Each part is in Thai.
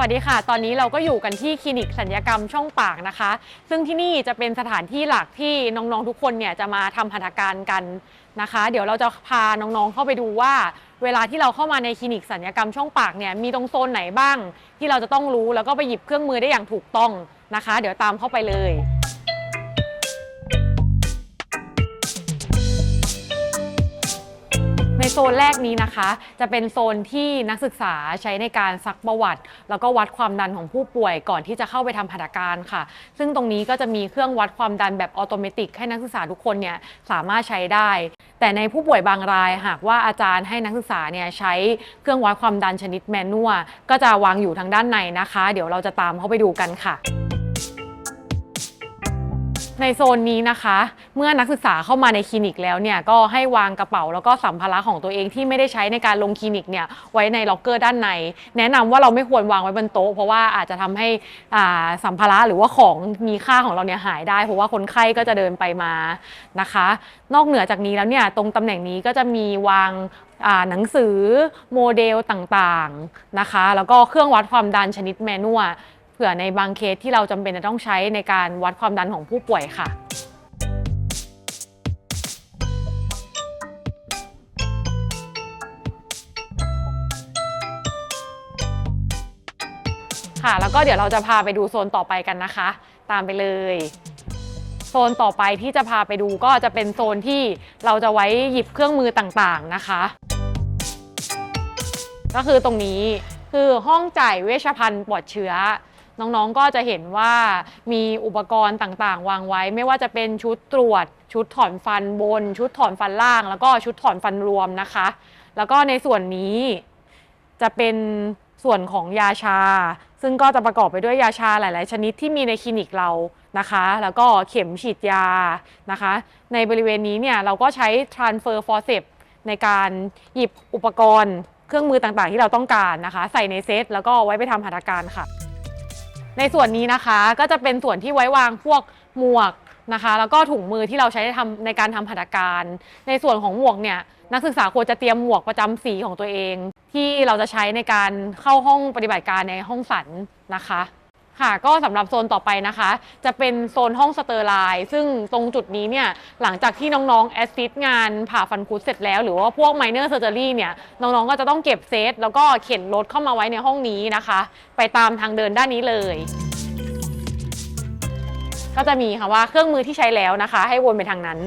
สวัสดีค่ะ ตอนนี้เราก็อยู่กันที่คลินิกสัญญกรรมช่องปากนะคะ ซึ่งที่นี่จะเป็นสถานที่หลักที่น้องๆทุกคนเนี่ยจะมาทำหัตถการกันนะคะ เดี๋ยวเราจะพาน้องๆเข้าไปดูว่า เวลาที่เราเข้ามาในคลินิกสัญญกรรมช่องปากเนี่ยมีตรงโซนไหนบ้าง ที่เราจะต้องรู้แล้วก็ไปหยิบเครื่องมือได้อย่างถูกต้องนะคะ เดี๋ยวตามเข้าไปเลย ซนแรกนี้นะคะ จะเป็นโซนที่นักศึกษาใช้ในการซักประวัติ แล้วก็วัดความดันของผู้ป่วยก่อนที่จะเข้าไปทำหัตถการค่ะ ซึ่งตรงนี้ก็จะมีเครื่องวัดความดันแบบออโตเมติให้นักศึกษาทุกคนเนี่ยสามารถใช้ได้ แต่ในผู้ป่วยบางรายหากว่าอาจารย์ให้นักศึกษาเนี่ยใช้เครื่องวัดความดันชนิดแมนนวลก็จะวางอยู่ทางด้านในนะคะ เดี๋ยวเราจะตามเข้าไปดูกันค่ะ ในโซนนี้นะคะ เมื่อนักศึกษาเข้ามาในคลินิกแล้วเนี่ยก็ให้วางกระเป๋าแล้วก็สัมภาระของตัวเองที่ไม่ได้ใช้ในการลงคลินิกเนี่ยไว้ในล็อกเกอร์ด้านใน แนะนำว่าเราไม่ควรวางไว้บนโต๊ะเพราะว่าอาจจะทำให้สัมภาระหรือว่าของมีค่าของเราเนี่ยหายได้ เพราะว่าคนไข้ก็จะเดินไปมานะคะ นอกเหนือจากนี้แล้วเนี่ยตรงตำแหน่งนี้ก็จะมีวางหนังสือโมเดลต่างๆนะคะ แล้วก็เครื่องวัดความดันชนิดแมนนวล ผื่อในบางเคสที่เราจำเป็นจะต้องใช้ในการวัดความดันของผู้ป่วยค่ะ ค่ะ แล้วก็เดี๋ยวเราจะพาไปดูโซนต่อไปกันนะคะ ตามไปเลยโซนต่อไปที่จะพาไปดูก็จะเป็นโซนที่เราจะไว้หยิบเครื่องมือต่างๆนะคะ ก็คือตรงนี้คือห้องจ่ายเวชภัณฑ์ปลอดเชื้อ น้องๆก็จะเห็นว่ามีอุปกรณ์ต่างๆ วางไว้ ไม่ว่าจะเป็นชุดตรวจ ชุดถอนฟันบน ชุดถอนฟันล่าง แล้วก็ชุดถอนฟันรวมนะคะ แล้วก็ในส่วนนี้จะเป็นส่วนของยาชา ซึ่งก็จะประกอบไปด้วยยาชาหลาย ๆ ชนิดที่มีในคลินิกเรานะคะ แล้วก็เข็มฉีดยานะคะ ในบริเวณนี้เนี่ยเราก็ใช้ transfer forceps ในการหยิบอุปกรณ์เครื่องมือต่าง ๆ ที่เราต้องการนะคะ ใส่ในเซตแล้วก็ไว้ไปทำหัตถการค่ะ ในส่วนนี้นะคะก็จะเป็นส่วนที่ไว้วางพวกหมวกนะคะ แล้วก็ถุงมือที่เราใช้ทำในการทำหัตถการ ในส่วนของหมวกเนี่ยนักศึกษาควรจะเตรียมหมวกประจำสีของตัวเอง ที่เราจะใช้ในการเข้าห้องปฏิบัติการในห้องสันนะคะ ค่ะ ก็สำหรับโซนต่อไปนะคะ จะเป็นโซนห้องสเตอร์ไลน์ซึ่งตรงจุดนี้เนี่ยหลังจากที่น้องๆแอสซิสงานผ่าฟันคุดเสร็จแล้ว หรือว่าพวกไมเนอร์เซอร์เจอรี่เนี่ยน้องๆก็จะต้องเก็บเซตแล้วก็เข็นรถเข้ามาไว้ในห้องนี้นะคะ ไปตามทางเดินด้านนี้เลย ก็จะมีค่ะว่าเครื่องมือที่ใช้แล้วนะคะ ให้วนไปทางนั้น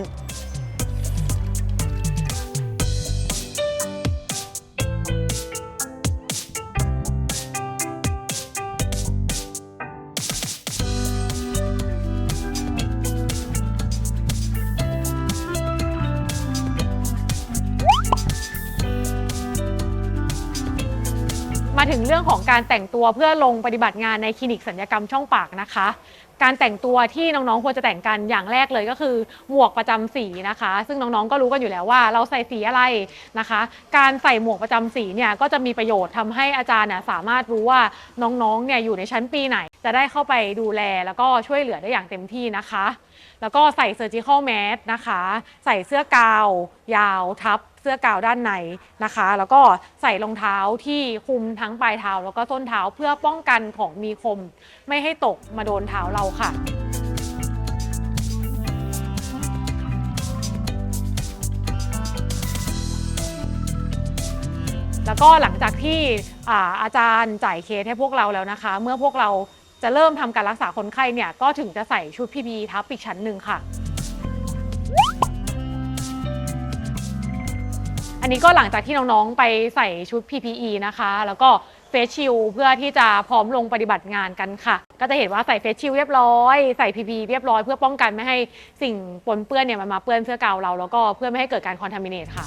มาถึงเรื่องของการแต่งตัวเพื่อลงปฏิบัติงานในคลินิกสัญญกรรมช่องปากนะคะ การแต่งตัวที่น้องๆควรจะแต่งกันอย่างแรกเลยก็คือหมวกประจำสีนะคะ ซึ่งน้องๆก็รู้กันอยู่แล้วว่า เราใส่สีอะไรนะคะ การใส่หมวกประจำสีเนี่ยก็จะมีประโยชน์ทำให้อาจารย์น่ยสามารถรู้ว่าน้องๆเนี่ยอยู่ในชั้นปีไหน จะได้เข้าไปดูแลแล้วก็ช่วยเหลือได้อย่างเต็มที่นะคะแล้วก็ใส่ surgical mask นะคะ ใส่เสื้อกาว ยาวทับเสื้อกาวด้านในนะคะ แล้วก็ใส่รองเท้าที่คุมทั้งปลายเท้า แล้วก็ส้นเท้าเพื่อป้องกันของมีคม ไม่ให้ตกมาโดนเท้าเราค่ะแล้วก็หลังจากที่อาอาจารย์จ่ายเคสให้พวกเราแล้วนะคะ เมื่อพวกเรา จะเริ่มทำการรักษาคนไข้เนี่ยก็ถึงจะใส่ชุด PPE ทับอีกชั้นหนึ่งค่ะ อันนี้ก็หลังจากที่น้องๆไปใส่ชุด PPE นะคะ แล้วก็เฟสชิลเพื่อที่จะพร้อมลงปฏิบัติงานกันค่ะ ก็จะเห็นว่าใส่เฟสชิลเรียบร้อยใส่ PPE เรียบร้อยเพื่อป้องกันไม่ให้สิ่งปนเปื้อนเนี่ยมันมาเปื้อนเสื้อกาวเรา แล้วก็เพื่อไม่ให้เกิดการคอนทามิเนตค่ะ